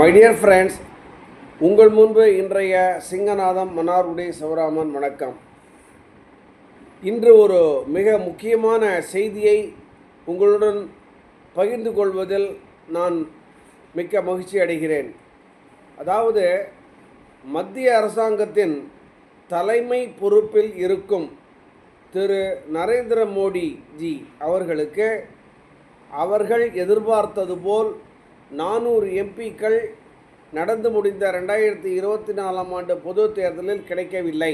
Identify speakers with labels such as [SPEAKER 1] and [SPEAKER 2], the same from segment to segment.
[SPEAKER 1] My dear friends உங்கள் முன்பு இன்றைய சிங்கநாதம் மன்னாருடைய சிவராமன் வணக்கம். இன்று ஒரு மிக முக்கியமான செய்தியை உங்களுடன் பகிர்ந்து கொள்வதில் நான் மிக்க மகிழ்ச்சி அடைகிறேன். அதாவது மத்திய அரசாங்கத்தின் தலைமை பொறுப்பில் இருக்கும் திரு நரேந்திர மோடி ஜி அவர்களுக்கு அவர்கள் எதிர்பார்த்தது போல் நானூறு எம்பிக்கள் நடந்து முடிந்த ரெண்டாயிரத்தி இருபத்தி நாலாம் ஆண்டு பொது தேர்தலில் கிடைக்கவில்லை.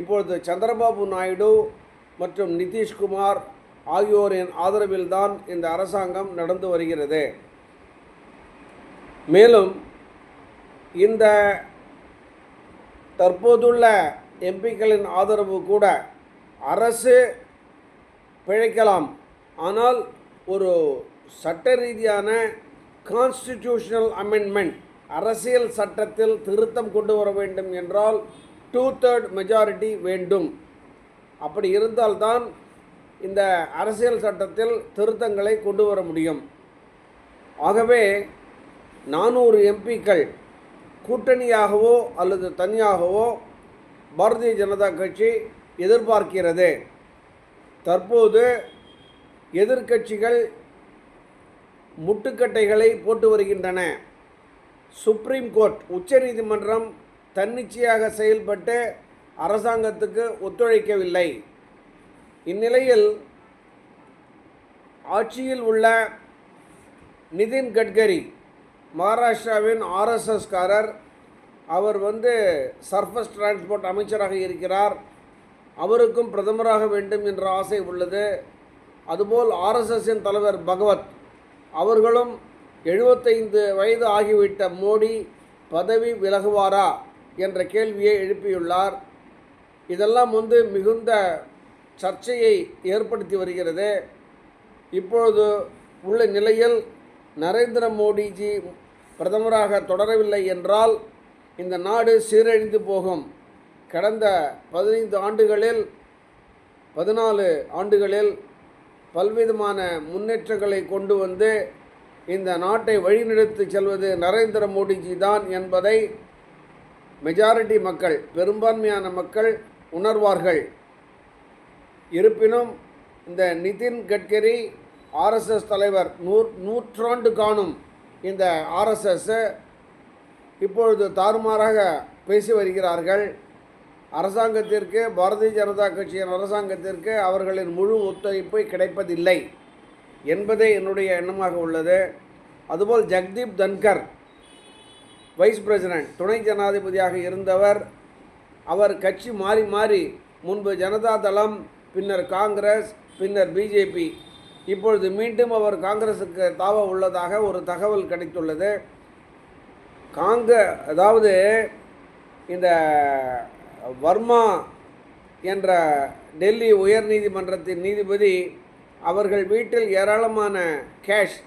[SPEAKER 1] இப்பொழுது சந்திரபாபு நாயுடு மற்றும் நிதிஷ்குமார் ஆகியோரின் ஆதரவில்தான் இந்த அரசாங்கம் நடந்து வருகிறது. மேலும் இந்த தற்போதுள்ள எம்பிக்களின் ஆதரவு கூட அரசு பிழைக்கலாம். ஆனால் ஒரு சட்ட ரீதியான கான்ஸ்டிடியூஷனல் அமெண்ட்மெண்ட் அரசியல் சட்டத்தில் திருத்தம் கொண்டு வர வேண்டும் என்றால் டூ தேர்ட் மெஜாரிட்டி வேண்டும். அப்படி இருந்தால்தான் இந்த அரசியல் சட்டத்தில் திருத்தங்களை கொண்டு வர முடியும். ஆகவே நானூறு எம்பிக்கள் கூட்டணியாகவோ அல்லது தனியாகவோ பாரதிய ஜனதா கட்சி எதிர்பார்க்கிறது. தற்போது எதிர்க்கட்சிகள் முட்டுக்கட்டைகளை போட்டு வருகின்றன. சுப்ரீம் கோர்ட் உச்சநீதிமன்றம் தன்னிச்சையாக செயல்பட்டு அரசாங்கத்துக்கு ஒத்துழைக்கவில்லை. இந்நிலையில் ஆட்சியில் உள்ள நிதின் கட்கரி மகாராஷ்டிராவின் ஆர்எஸ்எஸ்காரர் அவர் வந்து சர்ஃபஸ் டிரான்ஸ்போர்ட் அமைச்சராக இருக்கிறார். அவருக்கும் பிரதமராக வேண்டும் என்ற ஆசை உள்ளது. அதுபோல் ஆர்எஸ்எஸ்ஸின் தலைவர் பகவத் அவர்களும் எழுபத்தைந்து வயது ஆகிவிட்ட மோடி பதவி விலகுவாரா என்ற கேள்வியை எழுப்பியுள்ளார். இதெல்லாம் வந்து மிகுந்த சர்ச்சையை ஏற்படுத்தி வருகிறது. இப்பொழுது உள்ள நிலையில் நரேந்திர மோடிஜி பிரதமராக தொடரவில்லை என்றால் இந்த நாடு சீரழிந்து போகும். கடந்த பதினைந்து ஆண்டுகளில் பதினாலு ஆண்டுகளில் பல்விதமான முன்னேற்றங்களை கொண்டு வந்து இந்த நாட்டை வழிநடத்தி செல்வது நரேந்திர மோடிஜி தான் என்பதை மெஜாரிட்டி மக்கள் பெரும்பான்மையான மக்கள் உணர்வார்கள். இருப்பினும் இந்த நிதின் கட்கரி ஆர்எஸ்எஸ் தலைவர் நூற் நூற்றாண்டு காணும் இந்த ஆர்எஸ்எஸ் இப்பொழுது தாறுமாறாக பேசி வருகிறார்கள். அரசாங்கத்திற்கு பாரதிய ஜனதா கட்சியின் அரசாங்கத்திற்கு அவர்களின் முழு ஒத்துழைப்பு கிடைப்பதில்லை என்பதே என்னுடைய எண்ணமாக உள்ளது. அதுபோல் ஜக்தீப் தன்கர் வைஸ் பிரசிடென்ட் துணை ஜனாதிபதியாக இருந்தவர் அவர் கட்சி மாறி மாறி முன்பு ஜனதா தளம் பின்னர் காங்கிரஸ் பின்னர் பிஜேபி இப்பொழுது மீண்டும் அவர் காங்கிரஸுக்கு தாவ உள்ளதாக ஒரு தகவல் கிடைத்துள்ளது. காங்க அதாவது இந்த வர்மா என்ற டெல்லி உயர்நீதிமன்றத்தின் நீதிபதி அவர்கள் வீட்டில் ஏராளமான கேஷ்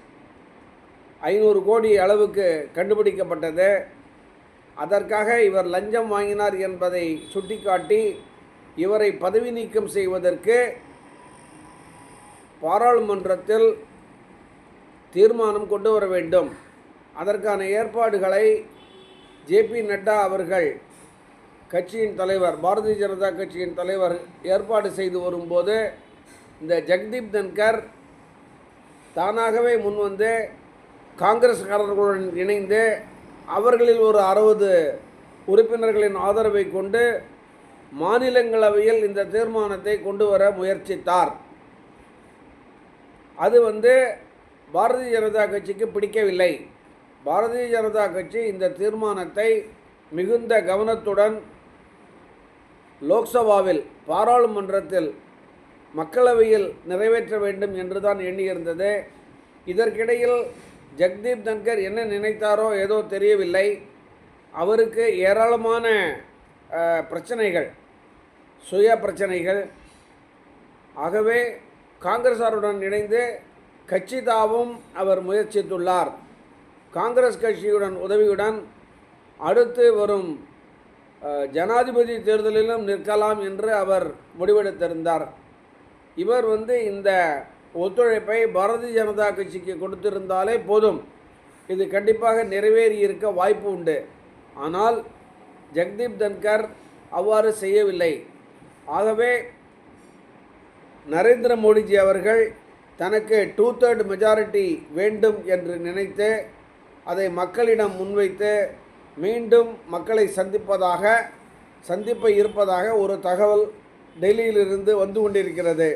[SPEAKER 1] ஐநூறு கோடி அளவுக்கு கண்டுபிடிக்கப்பட்டது. அதற்காக இவர் லஞ்சம் வாங்கினார் என்பதை சுட்டிக்காட்டி இவரை பதவி நீக்கம் செய்வதற்கு பாராளுமன்றத்தில் தீர்மானம் கொண்டு வர வேண்டும். அதற்கான ஏற்பாடுகளை ஜேபி நட்டா அவர்கள் கட்சியின் தலைவர் பாரதிய ஜனதா கட்சியின் தலைவர் ஏற்பாடு செய்து வரும்போது இந்த ஜெகதீப் தன்கர் தானாகவே முன்வந்து காங்கிரஸ்காரர்களுடன் இணைந்து அவர்களில் ஒரு அறுபது உறுப்பினர்களின் ஆதரவை கொண்டு மாநிலங்களவையில் இந்த தீர்மானத்தை கொண்டு வர முயற்சித்தார். அது வந்து பாரதிய ஜனதா கட்சிக்கு பிடிக்கவில்லை. பாரதிய ஜனதா கட்சி இந்த தீர்மானத்தை மிகுந்த கவனத்துடன் லோக்சபாவில் பாராளுமன்றத்தில் மக்களவையில் நிறைவேற்ற வேண்டும் என்று தான் எண்ணியிருந்தது. இதற்கிடையில் ஜக்தீப் தன்கர் என்ன நினைத்தாரோ ஏதோ தெரியவில்லை. அவருக்கு ஏராளமான பிரச்சனைகள் சுய பிரச்சனைகள். ஆகவே காங்கிரசாருடன் இணைந்து கட்சி தாவும் அவர் முயற்சித்துள்ளார். காங்கிரஸ் கட்சியுடன் உதவியுடன் அடுத்து வரும் ஜனாதிபதி தேர்தலிலும் நிற்கலாம் என்று அவர் முடிவெடுத்திருந்தார். இவர் வந்து இந்த ஒத்துழைப்பை பாரதிய ஜனதா கட்சிக்கு கொடுத்திருந்தாலே போதும். இது கண்டிப்பாக நிறைவேறி இருக்க வாய்ப்பு உண்டு. ஆனால் ஜெக்தீப் தன்கர் அவ்வாறு செய்யவில்லை. ஆகவே நரேந்திர மோடிஜி அவர்கள் தனக்கு டூ தேர்ட் மெஜாரிட்டி வேண்டும் என்று நினைத்து அதை மக்களிடம் முன்வைத்து மீண்டும் மக்களை சந்திப்பதாக சந்திப்பை இருப்பதாக ஒரு தகவல் டெல்லியிலிருந்து வந்து கொண்டிருக்கிறது.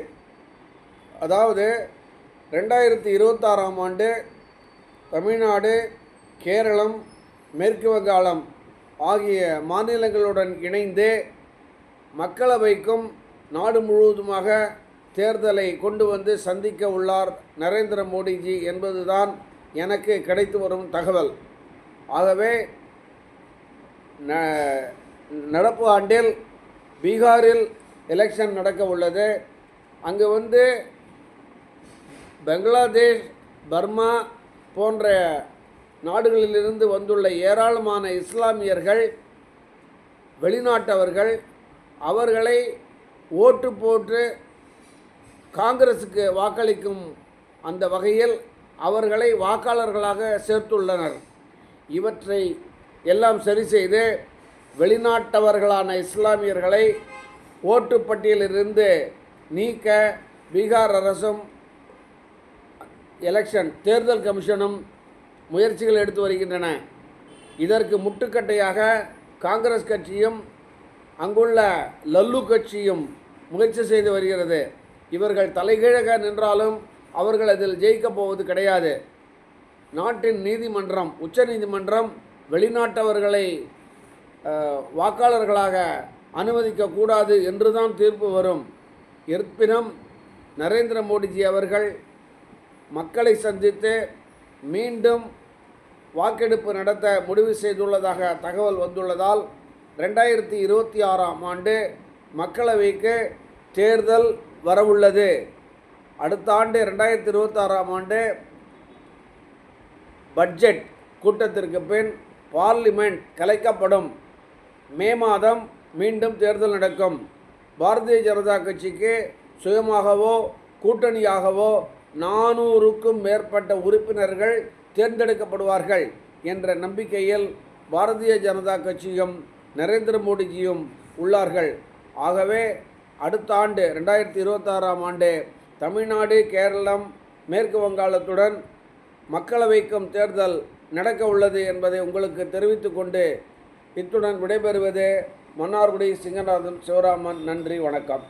[SPEAKER 1] அதாவது ரெண்டாயிரத்தி இருபத்தாறாம் ஆண்டு தமிழ்நாடு கேரளம் மேற்கு வங்காளம் ஆகிய மாநிலங்களுடன் இணைந்து மக்களவைக்கும் நாடு முழுவதுமாக தேர்தலை கொண்டு வந்து சந்திக்க உள்ளார் நரேந்திர மோடிஜி என்பதுதான் எனக்கு கிடைத்து வரும் தகவல். ஆகவே நடப்பு ஆண்டில் பீகாரில் எலெக்ஷன் நடக்க உள்ளது அங்கு வந்து பங்களாதேஷ் பர்மா போன்ற நாடுகளிலிருந்து வந்துள்ள ஏராளமான இஸ்லாமியர்கள் வெளிநாட்டவர்கள் அவர்களை ஓட்டு போட்டு காங்கிரஸுக்கு வாக்களிக்கும் அந்த வகையில் அவர்களை வாக்காளர்களாக சேர்த்துள்ளனர். இவற்றை எல்லாம் சரி செய்து வெளிநாட்டவர்களான இஸ்லாமியர்களை ஓட்டு பட்டியலிலிருந்து நீக்க பீகார் அரசும் எலெக்ஷன் தேர்தல் கமிஷனும் முயற்சிகள் எடுத்து வருகின்றன. இதற்கு முட்டுக்கட்டையாக காங்கிரஸ் கட்சியும் அங்குள்ள லல்லு கட்சியும் முயற்சி செய்து வருகிறது. இவர்கள் தலைகீழக நின்றாலும் அவர்கள் அதில் ஜெயிக்கப் போவது கிடையாது. நாட்டின் நீதிமன்றம் உச்சநீதிமன்றம் வெளிநாட்டவர்களை வாக்காளர்களாக அனுமதிக்கக்கூடாது என்று தான் தீர்ப்பு வரும். இருப்பினும் நரேந்திர மோடிஜி அவர்கள் மக்களை சந்தித்து மீண்டும் வாக்கெடுப்பு நடத்த முடிவு செய்துள்ளதாக தகவல் வந்துள்ளதால் ரெண்டாயிரத்தி இருபத்தி ஆறாம் ஆண்டு மக்களவைக்கு தேர்தல் வரவுள்ளது. அடுத்த ஆண்டு ரெண்டாயிரத்தி இருபத்தாறாம் ஆண்டு பட்ஜெட் கூட்டத்திற்கு பின் பார்லிமெண்ட் கலைக்கப்படும். மே மாதம் மீண்டும் தேர்தல் நடக்கும். பாரதிய ஜனதா கட்சிக்கு சுயமாகவோ கூட்டணியாகவோ நானூறுக்கும் மேற்பட்ட உறுப்பினர்கள் தேர்ந்தெடுக்கப்படுவார்கள் என்ற நம்பிக்கையில் பாரதிய ஜனதா கட்சியும் நரேந்திர மோடிஜியும் உள்ளார்கள். ஆகவே அடுத்த ஆண்டு ரெண்டாயிரத்தி இருபத்தாறாம் ஆண்டு தமிழ்நாடு கேரளம் மேற்கு வங்காளத்துடன் மக்களவைக்கும் தேர்தல் நடக்க உள்ளது என்பதை உங்களுக்கு தெரிவித்து கொண்டு இத்துடன் விடைபெறுவது மன்னார்குடி சிங்கநாதன் சிவராமன். நன்றி வணக்கம்.